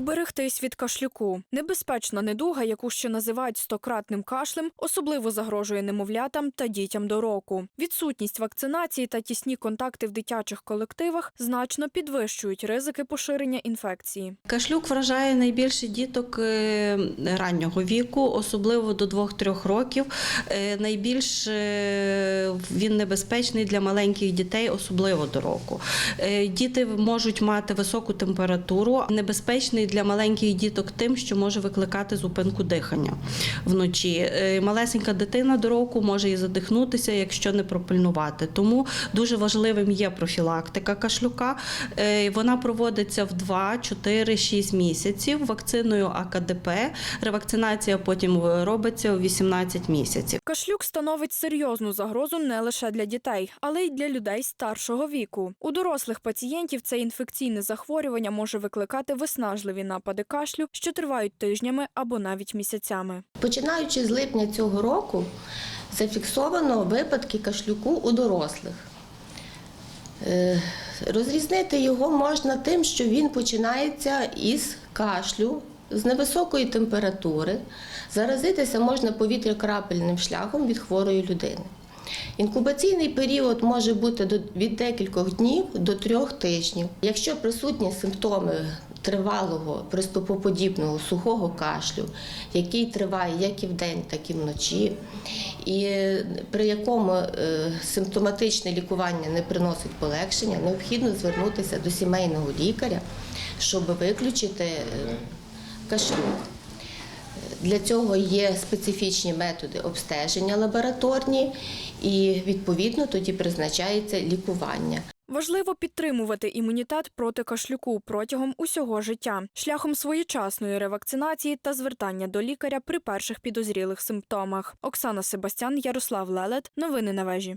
Уберегтись від кашлюку. Небезпечна недуга, яку ще називають стократним кашлем, особливо загрожує немовлятам та дітям до року. Відсутність вакцинації та тісні контакти в дитячих колективах значно підвищують ризики поширення інфекції. Кашлюк вражає найбільше діток е, раннього віку, особливо до 2-3 років. Е, Найбільш е, він небезпечний для маленьких дітей, особливо до року. Діти можуть мати високу температуру, небезпечний для маленьких діток тим, що може викликати зупинку дихання вночі. Е, Малесенька дитина до року може і задихнутися, якщо не пропильнувати. Тому дуже важливим є профілактика кашлюка. Е, Вона проводиться в 2, 4, 6 місяців вакциною АКДП. Ревакцинація потім робиться у 18 місяців. Кашлюк становить серйозну загрозу не лише для дітей, але й для людей старшого віку. У дорослих пацієнтів це інфекційне захворювання може викликати виснажливі напади кашлю, що тривають тижнями або навіть місяцями. Починаючи з липня цього року, зафіксовано випадки кашлюку у дорослих. Е, Розрізнити його можна тим, що він починається із кашлю, з невисокої температури. Заразитися можна повітрякрапельним шляхом від хворої людини. Інкубаційний період може бути від декількох днів до трьох тижнів. Якщо присутні симптоми тривалого приступоподібного сухого кашлю, який триває як і вдень, так і вночі, і при якому е, симптоматичне лікування не приносить полегшення, необхідно звернутися до сімейного лікаря, щоб виключити е, кашлюк. Для цього є специфічні методи обстеження лабораторні, і відповідно тоді призначається лікування. Важливо підтримувати імунітет проти кашлюку протягом усього життя шляхом своєчасної ревакцинації та звертання до лікаря при перших підозрілих симптомах. Оксана Себастян, Ярослав Лелет. Новини на вежі.